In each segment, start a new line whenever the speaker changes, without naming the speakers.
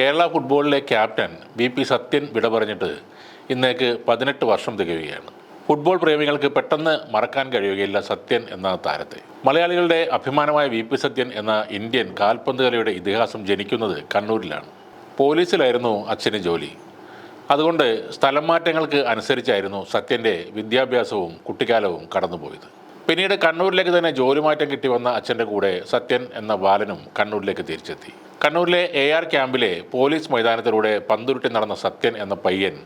കേരള ഫുട്ബോളിലെ captain V P Sathyan വിട പറഞ്ഞിട്ട് ഇന്നേക്ക് പതിനെട്ട് വർഷം തികയുകയാണ്. ഫുട്ബോൾ പ്രേമികൾക്ക് പെട്ടെന്ന് മറക്കാൻ കഴിയുകയില്ല സത്യൻ എന്ന താരത്തെ. മലയാളികളുടെ അഭിമാനമായ വി പി സത്യൻ എന്ന ഇന്ത്യൻ കാൽപന്ത് കളിയുടെ ഇതിഹാസം ജനിക്കുന്നത് കണ്ണൂരിലാണ്. പോലീസിലായിരുന്നു അച്ഛന് ജോലി. അതുകൊണ്ട് സ്ഥലം മാറ്റങ്ങൾക്ക് അനുസരിച്ചായിരുന്നു സത്യന്റെ വിദ്യാഭ്യാസവും കുട്ടിക്കാലവും കടന്നുപോയത്. പിന്നീട് കണ്ണൂരിലേക്ക് തന്നെ ജോലി മാറ്റം കിട്ടി വന്ന അച്ഛന്റെ കൂടെ സത്യൻ എന്ന ബാലനും കണ്ണൂരിലേക്ക് തിരിച്ചെത്തി. കണ്ണൂരിലെ എ ആർ ക്യാമ്പിലെ പോലീസ് മൈതാനത്തിലൂടെ പന്തുരുട്ടി നടന്ന സത്യൻ എന്ന പയ്യൻ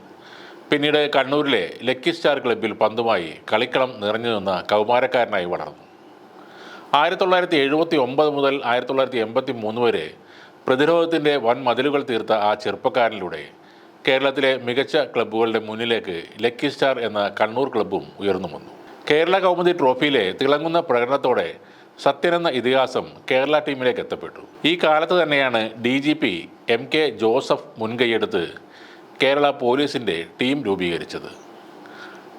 പിന്നീട് കണ്ണൂരിലെ ലക്കി സ്റ്റാർ ക്ലബ്ബിൽ പന്തുമായി കളിക്കളം നിറഞ്ഞു നിന്ന കൗമാരക്കാരനായി വളർന്നു. ആയിരത്തി തൊള്ളായിരത്തി എഴുപത്തി ഒമ്പത് മുതൽ ആയിരത്തി തൊള്ളായിരത്തി എൺപത്തി മൂന്ന് വരെ പ്രതിരോധത്തിന്റെ വൻ മതിലുകൾ തീർത്ത ആ ചെറുപ്പക്കാരനിലൂടെ കേരളത്തിലെ മികച്ച ക്ലബ്ബുകളുടെ മുന്നിലേക്ക് ലക്കി സ്റ്റാർ എന്ന കണ്ണൂർ ക്ലബ്ബും ഉയർന്നു വന്നു. കേരള കൗമുദി ട്രോഫിയിലെ തിളങ്ങുന്ന പ്രകടനത്തോടെ സത്യൻ എന്ന ഇതിഹാസം കേരള ടീമിലേക്ക് എത്തപ്പെട്ടു. ഈ കാലത്ത് തന്നെയാണ് D G P M K Joseph മുൻകൈയെടുത്ത് കേരള പോലീസിന്റെ ടീം രൂപീകരിച്ചത്.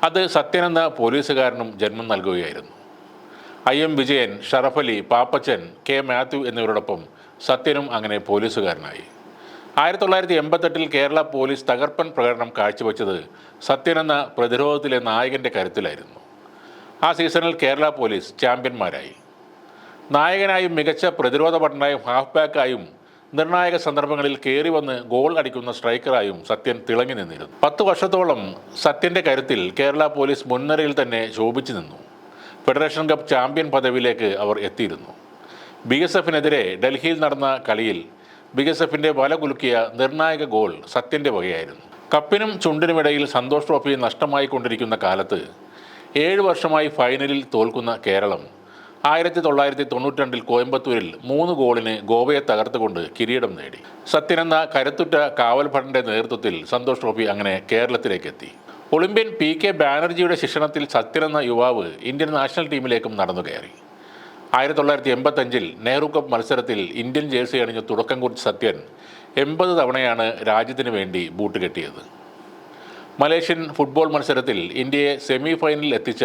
അത് സത്യൻ എന്ന പോലീസുകാരനും ജന്മം നൽകുകയായിരുന്നു. I M Vijayan Sharafali Pappachan K Mathew എന്നിവരോടൊപ്പം സത്യനും അങ്ങനെ പോലീസുകാരനായി. ആയിരത്തി തൊള്ളായിരത്തി എൺപത്തെട്ടിൽ കേരള പോലീസ് തകർപ്പൻ പ്രകടനം കാഴ്ചവെച്ചത് സത്യൻ എന്ന പ്രതിരോധത്തിലെ നായകന്റെ കരുത്തിലായിരുന്നു. ആ സീസണിൽ കേരള പോലീസ് ചാമ്പ്യന്മാരായി. നായകനായും മികച്ച പ്രതിരോധ ഭടനായും ഹാഫ് ബാക്കായും നിർണായക സന്ദർഭങ്ങളിൽ കയറി വന്ന് ഗോൾ അടിക്കുന്ന സ്ട്രൈക്കറായും സത്യൻ തിളങ്ങി നിന്നിരുന്നു. പത്ത് വർഷത്തോളം സത്യന്റെ കരുത്തിൽ കേരള പോലീസ് മുൻനിരയിൽ തന്നെ ശോഭിച്ചു നിന്നു. ഫെഡറേഷൻ കപ്പ് ചാമ്പ്യൻ പദവിയിലേക്ക് അവർ എത്തിയിരുന്നു. ബി എസ് എഫിനെതിരെ ഡൽഹിയിൽ നടന്ന കളിയിൽ ബി എസ് എഫിന്റെ വല കുലുക്കിയ നിർണായക ഗോൾ സത്യന്റെ വകയായിരുന്നു. കപ്പിനും ചുണ്ടിനുമിടയിൽ സന്തോഷ് ട്രോഫി നഷ്ടമായി കൊണ്ടിരിക്കുന്ന കാലത്ത് ഏഴ് വർഷമായി ഫൈനലിൽ തോൽക്കുന്ന കേരളം. ആയിരത്തി തൊള്ളായിരത്തി തൊണ്ണൂറ്റി രണ്ടിൽ കോയമ്പത്തൂരിൽ മൂന്ന് ഗോളിന് ഗോവയെ തകർത്തുകൊണ്ട് കിരീടം നേടി. സത്യനെന്ന കരുത്തുറ്റ കാവൽ ഭടന്റെ നേതൃത്വത്തിൽ സന്തോഷ് ട്രോഫി അങ്ങനെ കേരളത്തിലേക്ക് എത്തി ഒളിമ്പ്യൻ പി കെ ബാനർജിയുടെ ശിക്ഷണത്തിൽ സത്യനെന്ന യുവാവ് ഇന്ത്യൻ നാഷണൽ ടീമിലേക്കും നടന്നു കയറി. ആയിരത്തി തൊള്ളായിരത്തി എൺപത്തഞ്ചിൽ നെഹ്റു കപ്പ് മത്സരത്തിൽ ഇന്ത്യൻ ജേഴ്സി അണിഞ്ഞ് തുടക്കം കുറിച്ച സത്യൻ എൺപത് തവണയാണ് രാജ്യത്തിന് വേണ്ടി ബൂട്ട് കെട്ടിയത്. മലേഷ്യൻ ഫുട്ബോൾ മത്സരത്തിൽ ഇന്ത്യയെ സെമി ഫൈനലിൽ എത്തിച്ച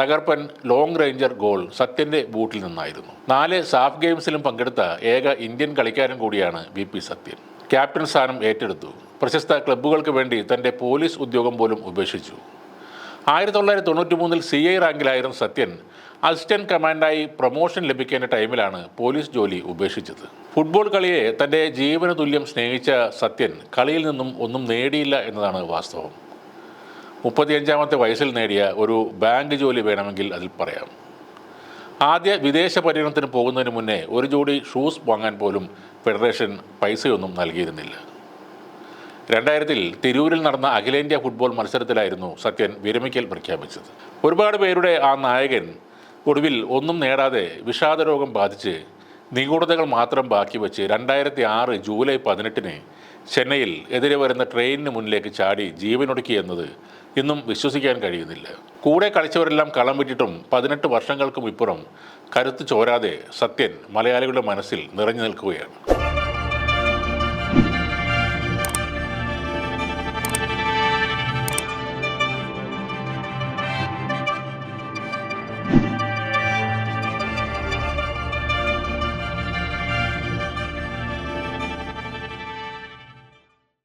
തകർപ്പൻ ലോങ് റേഞ്ചർ ഗോൾ സത്യന്റെ ബൂട്ടിൽ നിന്നായിരുന്നു. നാല് സാഫ് ഗെയിംസിലും പങ്കെടുത്ത ഏക ഇന്ത്യൻ കളിക്കാരൻ കൂടിയാണ് വി പി സത്യൻ. ക്യാപ്റ്റൻ സ്ഥാനം ഏറ്റെടുത്തു. പ്രശസ്ത ക്ലബ്ബുകൾക്ക് വേണ്ടി തന്റെ പോലീസ് ഉദ്യോഗം പോലും ഉപേക്ഷിച്ചു. ആയിരത്തി തൊള്ളായിരത്തി തൊണ്ണൂറ്റി മൂന്നിൽ സി ഐ റാങ്കിലായിരുന്ന സത്യൻ. അസിസ്റ്റന്റ് കമാൻഡായി പ്രൊമോഷൻ ലഭിക്കേണ്ട ടൈമിലാണ് പോലീസ് ജോലി ഉപേക്ഷിച്ചത്. ഫുട്ബോൾ കളിയെ തന്റെ ജീവന തുല്യം സ്നേഹിച്ച സത്യൻ കളിയിൽ നിന്നും ഒന്നും നേടിയില്ല എന്നതാണ് വാസ്തവം. മുപ്പത്തിയഞ്ചാമത്തെ വയസ്സിൽ നേടിയ ഒരു ബാങ്ക് ജോലി വേണമെങ്കിൽ അതിൽ പറയാം. ആദ്യ വിദേശ പര്യടനത്തിന് പോകുന്നതിന് മുന്നേ ഒരു ജോഡി ഷൂസ് വാങ്ങാൻ പോലും ഫെഡറേഷൻ പൈസയൊന്നും നൽകിയിരുന്നില്ല. രണ്ടായിരത്തിൽ തിരൂരിൽ നടന്ന അഖിലേന്ത്യാ ഫുട്ബോൾ മത്സരത്തിലായിരുന്നു സത്യൻ വിരമിക്കൽ പ്രഖ്യാപിച്ചത്. ഒരുപാട് പേരുടെ ആ നായകൻ ഒടുവിൽ ഒന്നും നേടാതെ വിഷാദരോഗം ബാധിച്ച് നിഗൂഢതകൾ മാത്രം ബാക്കി വെച്ച് രണ്ടായിരത്തി ആറ് ജൂലൈ പതിനെട്ടിന് ചെന്നൈയിൽ എതിരെ വരുന്ന ട്രെയിനിന് മുന്നിലേക്ക് ചാടി ജീവനൊടുക്കി എന്നത് ഇന്നും വിശ്വസിക്കാൻ കഴിയുന്നില്ല. കൂടെ കളിച്ചവരെല്ലാം കളം വിട്ടിട്ടും പതിനെട്ട് വർഷങ്ങൾക്കും ഇപ്പുറം കരുത്തു ചോരാതെ സത്യൻ മലയാളികളുടെ മനസ്സിൽ നിറഞ്ഞു നിൽക്കുകയാണ്.